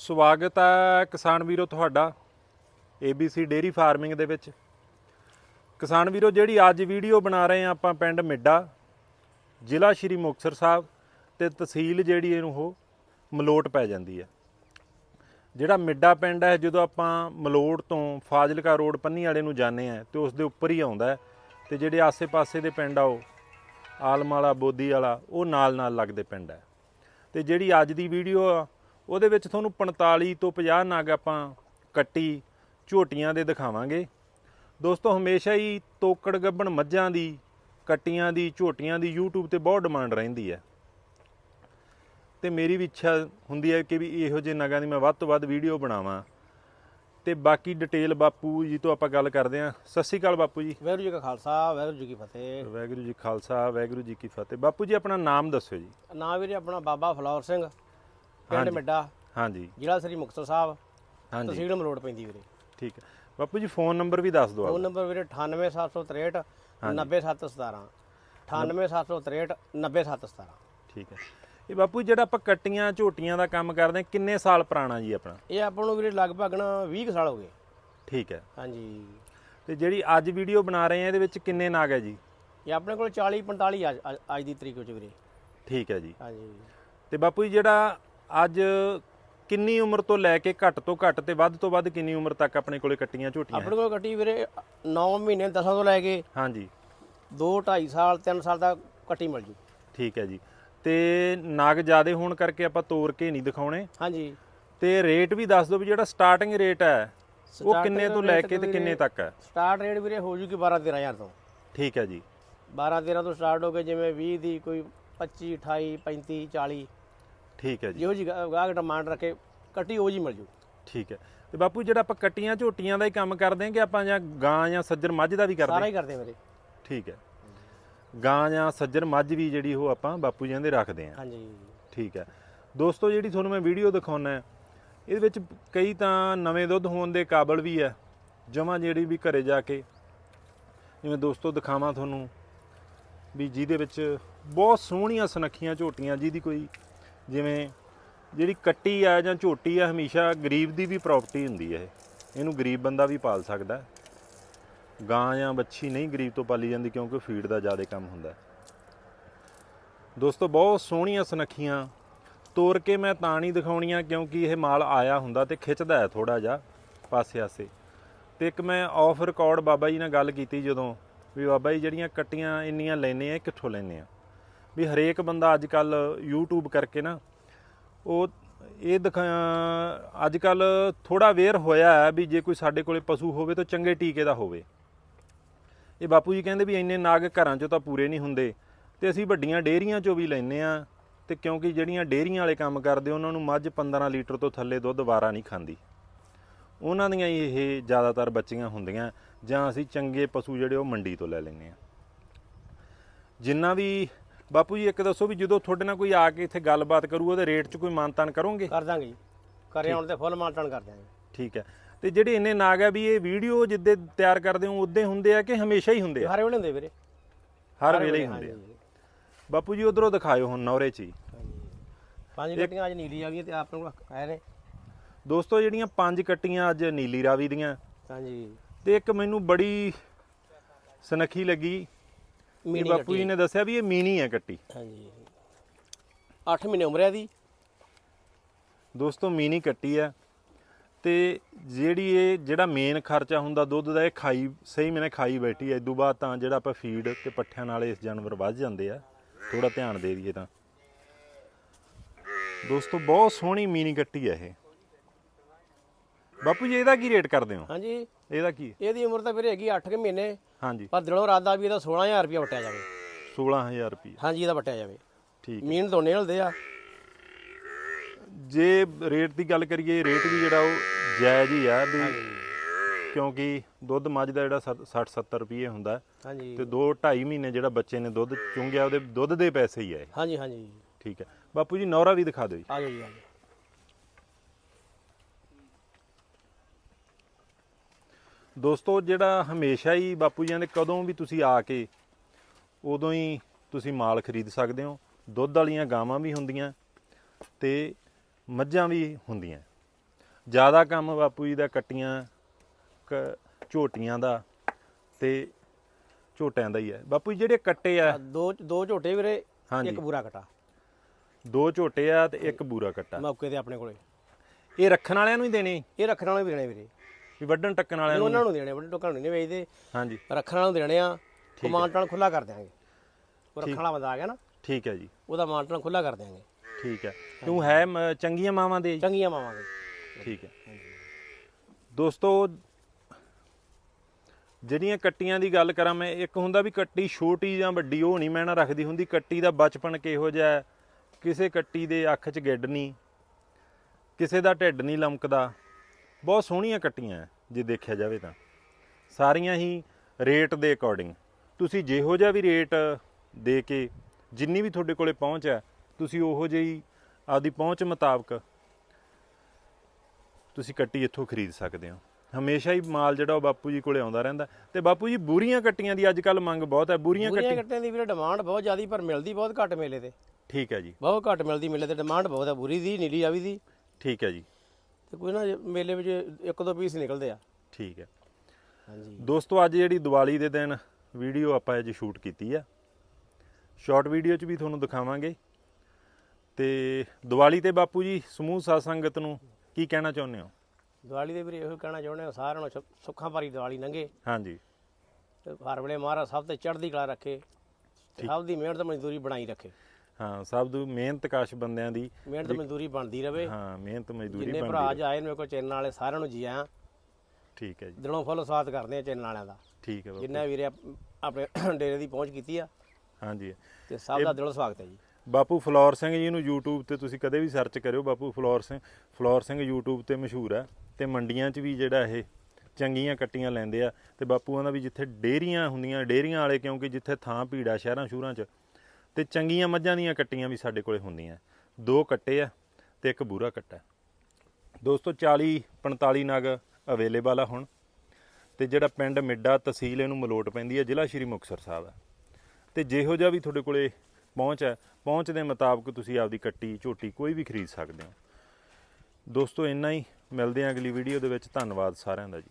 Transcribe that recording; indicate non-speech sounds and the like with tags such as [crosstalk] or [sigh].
ਸਵਾਗਤ ਹੈ ਕਿਸਾਨ ਵੀਰੋ ਤੁਹਾਡਾ ABC ਡੇਰੀ ਫਾਰਮਿੰਗ ਦੇ ਵਿੱਚ। ਕਿਸਾਨ ਵੀਰੋ, ਜਿਹੜੀ ਅੱਜ ਵੀਡੀਓ ਬਣਾ ਰਹੇ ਹਾਂ ਆਪਾਂ ਪਿੰਡ ਮਿੱਡਾ, ਜ਼ਿਲ੍ਹਾ ਸ਼੍ਰੀ ਮੁਕਤਸਰ ਸਾਹਿਬ ਤੇ ਤਹਿਸੀਲ ਜਿਹੜੀ ਇਹਨੂੰ ਉਹ ਮਲੋਟ ਪੈ ਜਾਂਦੀ ਹੈ। ਜਿਹੜਾ ਮਿੱਡਾ ਪਿੰਡ ਹੈ, ਜਦੋਂ ਆਪਾਂ ਮਲੋਟ ਤੋਂ ਫਾਜ਼ਿਲਕਾ ਰੋਡ ਪੰਨੀ ਵਾਲੇ ਨੂੰ ਜਾਂਦੇ ਆ ਤੇ ਉਸ ਦੇ ਉੱਪਰ ਹੀ ਆਉਂਦਾ ਹੈ ਤੇ ਜਿਹੜੇ ਆਸੇ-ਪਾਸੇ ਦੇ ਪਿੰਡ ਆ ਉਹ ਆਲਮ ਵਾਲਾ ਬੋਦੀ ਵਾਲਾ, ਉਹ ਨਾਲ-ਨਾਲ ਲੱਗਦੇ ਪਿੰਡ ਹੈ। ਤੇ ਜਿਹੜੀ ਅੱਜ ਦੀ ਵੀਡੀਓ ਆ ਉਹਦੇ ਵਿੱਚ ਤੁਹਾਨੂੰ 45 ਤੋਂ 50 ਨਗ ਆਪਾਂ ਕੱਟੀ ਝੋਟੀਆਂ ਦੇ ਦਿਖਾਵਾਂਗੇ। ਦੋਸਤੋ ਹਮੇਸ਼ਾ ਹੀ ਤੋਕੜ ਗੱਬਣ ਮੱਝਾਂ ਦੀ ਕੱਟੀਆਂ ਦੀ ਝੋਟੀਆਂ ਦੀ YouTube ਤੇ ਬਹੁਤ ਡਿਮਾਂਡ ਰਹਿੰਦੀ ਹੈ। ਤੇ ਮੇਰੀ ਵੀ ਇੱਛਾ ਹੁੰਦੀ ਹੈ ਕਿ ਵੀ ਇਹੋ ਜਿਹੇ ਨਗਾਂ ਦੀ ਮੈਂ ਵੱਧ ਤੋਂ ਵੱਧ ਵੀਡੀਓ ਬਣਾਵਾਂ। ਤੇ ਬਾਕੀ ਡਿਟੇਲ ਬਾਪੂ ਜੀ ਤੋਂ ਆਪਾਂ ਗੱਲ ਕਰਦੇ ਹਾਂ। ਸਤਿ ਸ਼੍ਰੀ ਅਕਾਲ ਬਾਪੂ ਜੀ। ਵਾਹਿਗੁਰੂ ਜੀ ਕਾ ਖਾਲਸਾ ਵਾਹਿਗੁਰੂ ਜੀ ਕੀ ਫਤਿਹ। ਵਾਹਿਗੁਰੂ ਜੀ ਖਾਲਸਾ ਵਾਹਿਗੁਰੂ ਜੀ ਕੀ ਫਤਿਹ। ਬਾਪੂ ਜੀ ਆਪਣਾ ਨਾਮ ਦੱਸਿਓ ਜੀ। ਨਾਂ ਵੀਰੇ ਆਪਣਾ ਬਾਬਾ ਫਲੌਰ ਸਿੰਘ। ਪਿੰਡ। ਮਿੱਡਾ ਹਾਂਜੀ। ਜ਼ਿਲ੍ਹਾ ਸ੍ਰੀ ਮੁਕਤਸਰ ਸਾਹਿਬ ਹਾਂਜੀ। ਤਹਿਸੀਲ ਮਲੋੜ ਪੈਂਦੀ ਵੀਰੇ। ਠੀਕ ਹੈ। ਬਾਪੂ ਜੀ ਫੋਨ ਨੰਬਰ ਵੀ ਦੱਸ ਦਿਓ ਫੋਨ। ਨੰਬਰ ਵੀਰੇ 98763 90717 98763 90717 ਠੀਕ ਹੈ। ਇਹ ਬਾਪੂ ਜਿਹੜਾ ਆਪਾਂ ਕੱਟੀਆਂ ਝੋਟੀਆਂ ਦਾ ਕੰਮ ਕਰਦੇ ਕਿੰਨੇ ਸਾਲ ਪੁਰਾਣਾ ਜੀ ਆਪਣਾ? ਇਹ ਆਪਾਂ ਨੂੰ ਵੀਰੇ ਲਗਭਗ ਨਾ 20 ਕੁ ਸਾਲ ਹੋ ਗਏ। ਠੀਕ ਹੈ। ਹਾਂਜੀ। ਤੇ ਜਿਹੜੀ ਅੱਜ ਵੀਡੀਓ ਬਣਾ ਰਹੇ ਆ ਇਹਦੇ ਵਿੱਚ ਕਿੰਨੇ ਨਾਗ ਹੈ ਜੀ? ਇਹ ਆਪਣੇ ਕੋਲ 40 45 ਅੱਜ ਅੱਜ- ਅੱਜ ਦੀ ਤਰੀਕ ਵਿੱਚ ਵੀਰੇ। ਠੀਕ ਹੈ ਜੀ। ਹਾਂਜੀ। ਤੇ ਬਾਪੂ ਜੀ ਜਿਹੜਾ ਅੱਜ ਕਿੰਨੀ ਉਮਰ ਤੋਂ ਲੈ ਕੇ ਘੱਟ ਤੋਂ ਘੱਟ ਤੇ ਵੱਧ ਤੋਂ ਵੱਧ ਕਿੰਨੀ ਉਮਰ ਤੱਕ ਆਪਣੇ ਕੋਲੇ ਕੱਟੀਆਂ ਝੋਟੀਆਂ? ਆਪਣੇ ਕੋਲ ਕੱਟੀ ਵੀਰੇ 9 ਮਹੀਨੇ 10 ਤੋਂ ਲੈ ਕੇ ਹਾਂਜੀ। 2 2.5 ਸਾਲ 3 ਸਾਲ ਤੱਕ ਕੱਟੀ ਮਿਲ ਜੂ। ਠੀਕ ਹੈ ਜੀ। ਤੇ ਨਾਗ ਜ਼ਿਆਦੇ ਹੋਣ ਕਰਕੇ ਆਪਾਂ ਤੋੜ ਕੇ ਨਹੀਂ ਦਿਖਾਉਣੇ। ਹਾਂਜੀ। ਤੇ ਰੇਟ ਵੀ ਦੱਸ ਦਿਓ ਵੀ ਜਿਹੜਾ ਸਟਾਰਟਿੰਗ ਰੇਟ ਹੈ ਉਹ ਕਿੰਨੇ ਤੋਂ ਲੈ ਕੇ ਤੇ ਕਿੰਨੇ ਤੱਕ ਹੈ? ਸਟਾਰਟ ਰੇਟ ਵੀਰੇ ਹੋ ਜੂਗੀ 12 13000 ਤੋਂ। ਠੀਕ ਹੈ ਜੀ। 12 13 ਤੋਂ ਸਟਾਰਟ ਹੋ ਕੇ ਜਿਵੇਂ 20 ਦੀ ਕੋਈ 25 28 35 40 ਠੀਕ ਹੈ ਜੀ। ਜਿਹੋ ਜੀ ਗਾਹਕ ਡਿਮਾਂਡ ਰੱਖੇ ਕੱਟੀ ਉਹ ਜੀ ਮਿਲ ਜੂ। ਠੀਕ ਹੈ। ਤੇ ਬਾਪੂ ਜਿਹੜਾ ਆਪਾਂ ਕੱਟੀਆਂ ਝੋਟੀਆਂ ਦਾ ਹੀ ਕੰਮ ਕਰਦੇ ਹਾਂ ਕਿ ਆਪਾਂ ਜਾਂ ਗਾਂ ਜਾਂ ਸੱਜਰ ਮੱਝ ਦਾ ਵੀ ਕਰਦੇ ਸਾਰਾ ਹਾਂ? ਹੀ ਕਰਦੇ ਮੇਰੇ ਠੀਕ ਹੈ। ਗਾਂ ਜਾਂ ਸੱਜਰ ਮੱਝ ਵੀ ਜਿਹੜੀ ਉਹ ਆਪਾਂ ਬਾਪੂ ਜੀ ਦੇ ਰੱਖਦੇ ਹਾਂ। ਹਾਂਜੀ। ਠੀਕ ਹੈ। ਦੋਸਤੋ ਜਿਹੜੀ ਤੁਹਾਨੂੰ ਮੈਂ ਵੀਡੀਓ ਦਿਖਾਉਣਾ ਹੈ ਇਹਦੇ ਵਿੱਚ ਕਈ ਤਾਂ ਨਵੇਂ ਦੁੱਧ ਹੋਣ ਦੇ ਕਾਬਲ ਵੀ ਹੈ ਜਮਾ ਜਿਹੜੀ ਵੀ ਘਰੇ ਜਾ ਕੇ ਜਿਵੇਂ ਦੋਸਤੋ ਦਿਖਾਵਾਂ ਤੁਹਾਨੂੰ ਵੀ ਜਿਹਦੇ ਵਿੱਚ ਬਹੁਤ ਸੋਹਣੀਆਂ ਸੁਨੱਖੀਆਂ ਝੋਟੀਆਂ ਜਿਹਦੀ ਕੋਈ ਜਿਵੇਂ ਜਿਹੜੀ ਕੱਟੀ ਆ ਜਾਂ ਝੋਟੀ ਆ, ਹਮੇਸ਼ਾ ਗਰੀਬ ਦੀ ਵੀ ਪ੍ਰਾਪਰਟੀ ਹੁੰਦੀ ਹੈ ਇਹ। ਇਹਨੂੰ ਗਰੀਬ ਬੰਦਾ ਵੀ ਪਾਲ ਸਕਦਾ ਗਾਂ ਜਾਂ ਬੱਚੀ ਨਹੀਂ ਗਰੀਬ ਤੋਂ ਪਾਲੀ ਜਾਂਦੀ ਕਿਉਂਕਿ ਫੀਡ ਦਾ ਜ਼ਿਆਦਾ ਕੰਮ ਹੁੰਦਾ ਦੋਸਤੋ, ਬਹੁਤ ਸੋਹਣੀਆਂ ਸੁਨੱਖੀਆਂ। ਤੋੜ ਕੇ ਮੈਂ ਤਾਂ ਨਹੀਂ ਦਿਖਾਉਣੀਆਂ ਕਿਉਂਕਿ ਇਹ ਮਾਲ ਆਇਆ ਹੁੰਦਾ ਤੇ ਖਿੱਚਦਾ ਹੈ ਥੋੜਾ ਜਿਹਾ ਪਾਸੇ ਆਸੇ ਤੇ ਇੱਕ ਮੈਂ ਆਫ ਰਿਕਾਰਡ ਬਾਬਾ ਜੀ ਨਾਲ ਗੱਲ ਕੀਤੀ ਜਦੋਂ ਵੀ ਬਾਬਾ ਜੀ ਜਿਹੜੀਆਂ ਕੱਟੀਆਂ ਇੰਨੀਆਂ ਲੈਨੇ ਆ, ਇਹ ਕਿੱਥੋਂ ਲੈਨੇ ਆ? ਵੀ ਹਰੇਕ ਬੰਦਾ ਅੱਜ ਕੱਲ YouTube ਕਰਕੇ ਨਾ, ਉਹ ਇਹ ਦਿਖਾ ਅੱਜ ਕੱਲ ਥੋੜਾ ਵੇਅਰ ਹੋਇਆ ਹੈ ਵੀ ਜੇ ਕੋਈ ਸਾਡੇ ਕੋਲੇ ਪਸ਼ੂ ਹੋਵੇ ਤਾਂ ਚੰਗੇ ਟੀਕੇ ਦਾ ਹੋਵੇ। ਇਹ ਬਾਪੂ ਜੀ ਕਹਿੰਦੇ ਵੀ ਇੰਨੇ ਨਾਗ ਘਰਾਂ 'ਚੋਂ ਤਾਂ ਪੂਰੇ ਨਹੀਂ ਹੁੰਦੇ, ਤੇ ਅਸੀਂ ਵੱਡੀਆਂ ਡੇਅਰੀਆਂ 'ਚੋਂ ਵੀ ਲੈਨੇ ਆ ਤੇ ਕਿਉਂਕਿ ਜਿਹੜੀਆਂ ਡੇਅਰੀਆਂ ਵਾਲੇ ਕੰਮ ਕਰਦੇ, ਉਹਨਾਂ ਨੂੰ ਮੱਝ 15 ਲੀਟਰ ਤੋਂ ਥੱਲੇ ਦੁੱਧ ਵਾਰਾ ਨਹੀਂ ਖਾਂਦੀ। ਉਹਨਾਂ ਦੀਆਂ ਹੀ ਇਹ ਜ਼ਿਆਦਾਤਰ ਬੱਚੀਆਂ ਹੁੰਦੀਆਂ, ਜਾਂ ਅਸੀਂ ਚੰਗੇ ਪਸ਼ੂ ਜਿਹੜੇ ਉਹ ਮੰਡੀ ਤੋਂ ਲੈ ਲੈਨੇ ਆ ਜਿੰਨਾ ਵੀ ਬਾਪੂ ਜੀ ਇੱਕ ਦੱਸੋ ਵੀ ਜਦੋਂ ਤੁਹਾਡੇ ਨਾਲ ਕੋਈ ਆ ਕੇ ਇੱਥੇ ਗੱਲਬਾਤ ਕਰੂ ਉਹਦੇ ਰੇਟ 'ਚ ਕੋਈ ਮਾਨਤਾਨ ਕਰੋਗੇ? ਕਰ ਦਾਂਗੇ ਜੀ। ਕਰੇ ਆਉਣ ਤੇ ਫੁੱਲ ਮਾਲਟਣ ਕਰ ਦਾਂਗੇ ਠੀਕ ਹੈ। ਤੇ ਜਿਹੜੇ ਇੰਨੇ ਨਾਗ ਆ ਵੀ ਇਹ ਵੀਡੀਓ ਜਿੱਦੇ ਤਿਆਰ ਕਰਦੇ ਹੋ ਉਦੋਂ ਹੁੰਦੇ ਆ ਕਿ ਹਮੇਸ਼ਾ ਹੀ ਹੁੰਦੇ ਆ? ਹਰੇ ਵੇਲੇ ਹੁੰਦੇ ਵੀਰੇ। ਹਰ ਵੇਲੇ ਹੀ ਹੁੰਦੇ ਆ। ਬਾਪੂ ਜੀ ਉਧਰੋਂ ਦਿਖਾਇਓ ਹੁਣ ਨੌਰੇ 'ਚ ਹੀ। ਪੰਜ ਗੱਡੀਆਂ ਅੱਜ ਨੀਲੀ ਆ ਗਈ ਤੇ ਆਪਣੇ ਕੋਲ ਆਏ ਨੇ। ਦੋਸਤੋ ਜਿਹੜੀਆਂ ਪੰਜ ਕੱਟੀਆਂ ਅੱਜ ਨੀਲੀ ਰਾਵੀ ਦੀਆਂ। ਹਾਂਜੀ। ਤੇ ਇੱਕ ਮੈਨੂੰ ਬੜੀ ਸਨਖੀ ਲੱਗੀ। ਮੀਨੀ ਬਾਪੂ ਜੀ ਨੇ ਦੱਸਿਆ ਵੀ ਇਹ ਮੀਨੀ ਹੈ ਕੱਟੀ। ਹਾਂਜੀ। 8 ਮਹੀਨੇ ਉਮਰ ਹੈ ਦੀ ਦੋਸਤੋ ਮੀਨੀ ਕੱਟੀ ਹੈ ਤੇ ਜਿਹੜੀ ਇਹ ਜਿਹੜਾ ਮੇਨ ਖਰਚਾ ਹੁੰਦਾ ਦੁੱਧ ਦਾ ਇਹ ਖਾਈ ਸਹੀ ਮੈਨੇ ਖਾਈ ਬੈਠੀ ਐ ਇਦੋਂ ਬਾਅਦ ਤਾਂ ਜਿਹੜਾ ਆਪਾਂ ਫੀਡ ਤੇ ਪੱਠਿਆਂ ਨਾਲ ਇਸ ਜਾਨਵਰ ਵੱਧ ਜਾਂਦੇ ਆ। ਥੋੜਾ ਧਿਆਨ ਦੇ ਦਈਏ ਤਾਂ। ਦੋਸਤੋ ਬਹੁਤ ਸੋਹਣੀ ਮੀਨੀ ਕੱਟੀ ਹੈ ਇਹ। ਬਾਪੂ ਜੀ ਇਹਦਾ ਕੀ ਰੇਟ ਕਰਦੇ ਹੋ? ਹਾਂਜੀ। ਇਹਦਾ ਕੀ? ਇਹਦੀ ਉਮਰ ਤਾਂ ਵੀਰੇ ਹੈਗੀ 8 ਕੁ ਮਹੀਨੇ। ਹਾਂਜੀ। ਪਰ ਦਿਲੋਂ ਇਰਾਦਾ ਵੀ ਇਹਦਾ 16000 ਰੁਪਇਆ ਵਟਿਆ ਜਾਵੇ। 16000 ਰੁਪਏ ਹਾਂਜੀ ਇਹਦਾ ਵਟਿਆ ਜਾਵੇ। ਠੀਕ ਮੀਨ ਦੋਨੇ ਹਲਦੇ ਆ। ਜੇ ਰੇਟ ਦੀ ਗੱਲ ਕਰੀਏ ਰੇਟ ਵੀ ਜਿਹੜਾ ਉਹ ਜਾਇਜ਼ ਹੀ ਆ ਵੀ ਕਿਉਂਕਿ ਦੁੱਧ ਮੱਝ ਦਾ ਜਿਹੜਾ 60 70 ਰੁਪਏ ਹੁੰਦਾ। ਹੈ, ਹਾਂਜੀ। ਤੇ 2 2.5 ਮਹੀਨੇ ਜਿਹੜਾ ਬੱਚੇ ਨੇ ਦੁੱਧ ਚੁੰਗਿਆ ਉਹਦੇ ਦੁੱਧ ਦੇ ਪੈਸੇ ਹੀ ਆ ਇਹ। ਹਾਂਜੀ ਹਾਂਜੀ। ਠੀਕ ਹੈ। ਬਾਪੂ ਜੀ ਨੌਰਾ ਵੀ ਦਿਖਾ ਦਿਓ ਜੀ। ਆ ਜਾਓ ਜੀ ਆ ਜਾਓ। ਦੋਸਤੋ ਜਿਹੜਾ ਹਮੇਸ਼ਾ ਹੀ ਬਾਪੂ ਜੀਆਂ ਦੇ ਕਦੋਂ ਵੀ ਤੁਸੀਂ ਆ ਕੇ ਉਦੋਂ ਹੀ ਤੁਸੀਂ ਮਾਲ ਖਰੀਦ ਸਕਦੇ ਹੋ। ਦੁੱਧ ਵਾਲੀਆਂ ਗਾਵਾਂ ਵੀ ਹੁੰਦੀਆਂ ਤੇ ਮੱਝਾਂ ਵੀ ਹੁੰਦੀਆਂ। ਜ਼ਿਆਦਾ ਕੰਮ ਬਾਪੂ ਜੀ ਦਾ ਕੱਟੀਆਂ ਝੋਟੀਆਂ ਦਾ ਤੇ ਝੋਟਿਆਂ ਦਾ ਹੀ ਹੈ। ਬਾਪੂ ਜੀ ਜਿਹੜੇ ਕੱਟੇ ਆ ਦੋ ਦੋ ਝੋਟੇ ਵੀਰੇ। ਇੱਕ ਬੂਰਾ ਕਟਾ। ਦੋ ਝੋਟੇ ਆ ਤੇ ਇੱਕ ਬੂਰਾ ਕੱਟਾ। ਮੌਕੇ ਤੇ ਆਪਣੇ ਕੋਲੇ। ਇਹ ਰੱਖਣ ਵਾਲਿਆਂ ਨੂੰ ਹੀ ਦੇਣੇ। ਇਹ ਰੱਖਣ ਵਾਲੇ ਵੀ ਦੇਣੇ ਵੀਰੇ। ਵੀ ਵੱਢਣ ਟੱਕਣ ਵਾਲਿਆਂ ਨੂੰ ਉਹਨਾਂ ਨੂੰ ਦੇਣੇ ਵੱਡੇ ਟੋਕਾਂ ਨੂੰ ਨਹੀਂ ਵੇਚਦੇ। ਹਾਂਜੀ। ਰੱਖਣ ਵਾਲੇ ਨੂੰ ਦੇਣੇ ਆ ਉਹ ਮਾਨਟਾਂ ਖੁੱਲਾ ਕਰ ਦਿਆਂਗੇ। ਉਹ ਰੱਖਣ ਵਾਲਾ ਬੰਦਾ ਆ ਗਿਆ ਨਾ ਠੀਕ ਹੈ ਜੀ। ਉਹਦਾ ਮਾਨਟਾਂ ਖੁੱਲਾ ਕਰ ਦਿਆਂਗੇ। ਠੀਕ ਹੈ। ਤੂੰ ਹੈ ਚੰਗੀਆਂ ਮਾਵਾਂ ਦੇ? ਚੰਗੀਆਂ ਮਾਵਾਂਗੇ ਠੀਕ ਹੈ। ਦੋਸਤੋ ਜਿਹੜੀਆਂ ਕੱਟੀਆਂ ਦੀ ਗੱਲ ਕਰਾਂ ਮੈਂ ਇੱਕ ਹੁੰਦਾ ਵੀ ਕੱਟੀ ਛੋਟੀ ਜਾਂ ਵੱਡੀ ਉਹ ਨਹੀਂ ਮੈਂ ਨਾ ਰੱਖਦੀ ਹੁੰਦੀ। ਕੱਟੀ ਦਾ ਬਚਪਨ ਕਿਹੋ ਜਿਹਾ ਕਿਸੇ ਕੱਟੀ ਦੇ ਅੱਖ 'ਚ ਗਿੱਡ ਨਹੀਂ। ਕਿਸੇ ਦਾ ਢਿੱਡ ਨਹੀਂ ਲਮਕਦਾ। ਬਹੁਤ ਸੋਹਣੀਆਂ ਕੱਟੀਆਂ ਜੇ ਦੇਖਿਆ ਜਾਵੇ ਤਾਂ। ਸਾਰੀਆਂ ਹੀ ਰੇਟ ਦੇ ਅਕੋਰਡਿੰਗ ਤੁਸੀਂ ਜਿਹੋ ਜਿਹਾ ਵੀ ਰੇਟ ਦੇ ਕੇ ਜਿੰਨੀ ਵੀ ਤੁਹਾਡੇ ਕੋਲੇ ਪਹੁੰਚ ਹੈ ਤੁਸੀਂ ਉਹੋ ਜਿਹੀ ਆਪਦੀ ਪਹੁੰਚ ਮੁਤਾਬਕ ਤੁਸੀਂ ਕੱਟੀ ਇੱਥੋਂ ਖਰੀਦ ਸਕਦੇ ਹੋ। ਹਮੇਸ਼ਾ ਹੀ ਮਾਲ ਜਿਹੜਾ ਉਹ ਬਾਪੂ ਜੀ ਕੋਲੇ ਆਉਂਦਾ ਰਹਿੰਦਾ। ਤੇ ਬਾਪੂ ਜੀ ਬੂਰੀਆਂ ਕੱਟੀਆਂ ਦੀ ਅੱਜ ਕੱਲ ਮੰਗ ਬਹੁਤ ਹੈ ਬੂਰੀਆਂ ਬੁਰੀਆਂ ਕੱਟੀ ਕੱਟਿਆਂ ਦੀ ਵੀਰੇ ਡਿਮਾਂਡ ਬਹੁਤ ਜ਼ਿਆਦੀ ਪਰ ਮਿਲਦੀ ਬਹੁਤ ਘੱਟ ਮੇਲੇ ਤੇ। ਠੀਕ ਹੈ ਜੀ। ਬਹੁਤ ਘੱਟ ਮਿਲਦੀ ਮੇਲੇ ਤੇ ਡਿਮਾਂਡ ਬਹੁਤ ਹੈ ਬੁਰੀ ਦੀ ਨੀਲੀ ਆਵੀ ਦੀ। ਠੀਕ ਹੈ ਜੀ। ਤੇ ਕੋਈ ਨਾ ਮੇਲੇ ਵਿੱਚ ਇੱਕ ਦੋ ਪੀਸ ਨਿਕਲਦੇ ਆ। ਠੀਕ ਹੈ। ਹਾਂਜੀ। ਦੋਸਤੋ ਅੱਜ ਜਿਹੜੀ ਦੀਵਾਲੀ ਦੇ ਦਿਨ ਵੀਡੀਓ ਆਪਾਂ ਅੱਜ ਸ਼ੂਟ ਕੀਤੀ ਆ। ਸ਼ਾਰਟ ਵੀਡੀਓ 'ਚ ਵੀ ਤੁਹਾਨੂੰ ਦਿਖਾਵਾਂਗੇ। ਤੇ ਦੀਵਾਲੀ ਤੇ ਬਾਪੂ ਜੀ ਸਮੂਹ ਸਾਧ ਸੰਗਤ ਨੂੰ ਕੀ ਕਹਿਣਾ ਚਾਹੁੰਦੇ ਹੋ? ਦੀਵਾਲੀ ਦੇ ਵੀਰੇ ਇਹੋ ਕਹਿਣਾ ਚਾਹੁੰਦੇ ਹਾਂ ਸਾਰਿਆਂ ਨੂੰ ਸੁੱਖਾਂ ਭਰੀ ਦੀਵਾਲੀ ਲੰਘੇ। ਹਾਂਜੀ। ਤੇ ਹਰ ਵੇਲੇ ਮਹਾਰਾਜ ਸਭ ਤੇ ਚੜ੍ਹਦੀ ਕਲਾ ਰੱਖੇ ਸਭ ਦੀ ਮਿਹਨਤ ਮਜ਼ਦੂਰੀ ਬਣਾਈ ਰੱਖੇ। ਹਾਂ ਸਭ ਤੋਂ ਮਿਹਨਤ ਕਾਸ਼ ਬੰਦਿਆਂ ਦੀ ਮਿਹਨਤ ਮਜ਼ਦੂਰੀ ਬਣਦੀ ਰਵੇ। ਹਾਂ ਮਿਹਨਤ ਮਜ਼ਦੂਰੀ ਜਿੰਨੇ ਬਣਦੀ ਭਰਾ ਅੱਜ ਆਏ ਨੇ ਮੇਰੇ ਕੋਲ ਚੈਨਲ ਵਾਲੇ ਸਾਰਿਆਂ ਨੂੰ ਜੀ ਆਇਆਂ। ਠੀਕ ਹੈ ਜੀ। ਦਿਲੋਂ ਫੁੱਲ ਸਵਾਗਤ ਕਰਦੇ ਆ ਚੈਨਲ ਵਾਲਿਆਂ ਦਾ। ਠੀਕ ਹੈ ਜਿੰਨਾ ਵੀਰੇ ਆਪ- ਆਪਣੇ [coughs] ਡੇਰੇ ਦੀ ਪਹੁੰਚ ਕੀਤੀ ਆ। ਹਾਂਜੀ। ਤੇ ਸਭ ਦਾ ਦਿਲੋਂ ਸਵਾਗਤ ਹੈ ਜੀ। ਬਾਪੂ ਫਲੋਰ ਸਿੰਘ ਜੀ ਨੂੰ YouTube ਤੇ ਤੁਸੀਂ ਕਦੇ ਵੀ ਸਰਚ ਕਰਿਓ। Bapu floor Singh floor Singh YouTube ਤੇ ਮਸ਼ਹੂਰ ਹੈ। ਤੇ ਮੰਡੀਆਂ 'ਚ ਵੀ ਜਿਹੜਾ ਇਹ ਚੰਗੀਆਂ ਕੱਟੀਆਂ ਲੈਂਦੇ ਆ। ਤੇ ਬਾਪੂਆਂ ਦਾ ਵੀ ਜਿੱਥੇ ਡੇਰੀਆਂ ਹੁੰਦੀਆਂ ਡੇਰੀਆਂ ਵਾਲੇ ਕਿਉਂਕਿ ਜਿੱਥੇ ਥਾਂ ਭੀੜਾ ਸ਼ਹਿਰਾਂ ਸ਼ੂਰਾਂ 'ਚ ਤੇ ਚੰਗੀਆਂ ਮੱਝਾਂ ਦੀਆਂ ਕੱਟੀਆਂ ਵੀ ਸਾਡੇ ਕੋਲੇ ਹੁੰਦੀਆਂ। ਦੋ ਕੱਟੇ ਆ ਤੇ ਇੱਕ ਬੂਰਾ ਕੱਟਾ। ਦੋਸਤੋ 40 45 ਨਗ ਅਵੇਲੇਬਲ ਆ ਹੁਣ। ਤੇ ਜਿਹੜਾ ਪਿੰਡ ਮਿੱਡਾ ਤਹਿਸੀਲ ਇਹਨੂੰ ਮਲੋਟ ਪੈਂਦੀ ਹੈ ਜ਼ਿਲ੍ਹਾ ਸ਼੍ਰੀ ਮੁਕਤਸਰ ਸਾਹਿਬ ਹੈ ਤੇ ਜਿਹੋ ਜਿਹਾ ਵੀ ਤੁਹਾਡੇ ਕੋਲੇ ਪਹੁੰਚ ਹੈ ਪਹੁੰਚ ਦੇ ਮੁਤਾਬਕ ਤੁਸੀਂ ਆਪਦੀ ਕੱਟੀ, ਝੋਟੀ ਕੋਈ ਵੀ ਖਰੀਦ ਸਕਦੇ ਹੋ। ਦੋਸਤੋ, ਇੰਨਾ ਹੀ। ਮਿਲਦੇ ਹਾਂ ਅਗਲੀ ਵੀਡੀਓ ਦੇ ਵਿੱਚ। ਧੰਨਵਾਦ ਸਾਰਿਆਂ ਦਾ ਜੀ।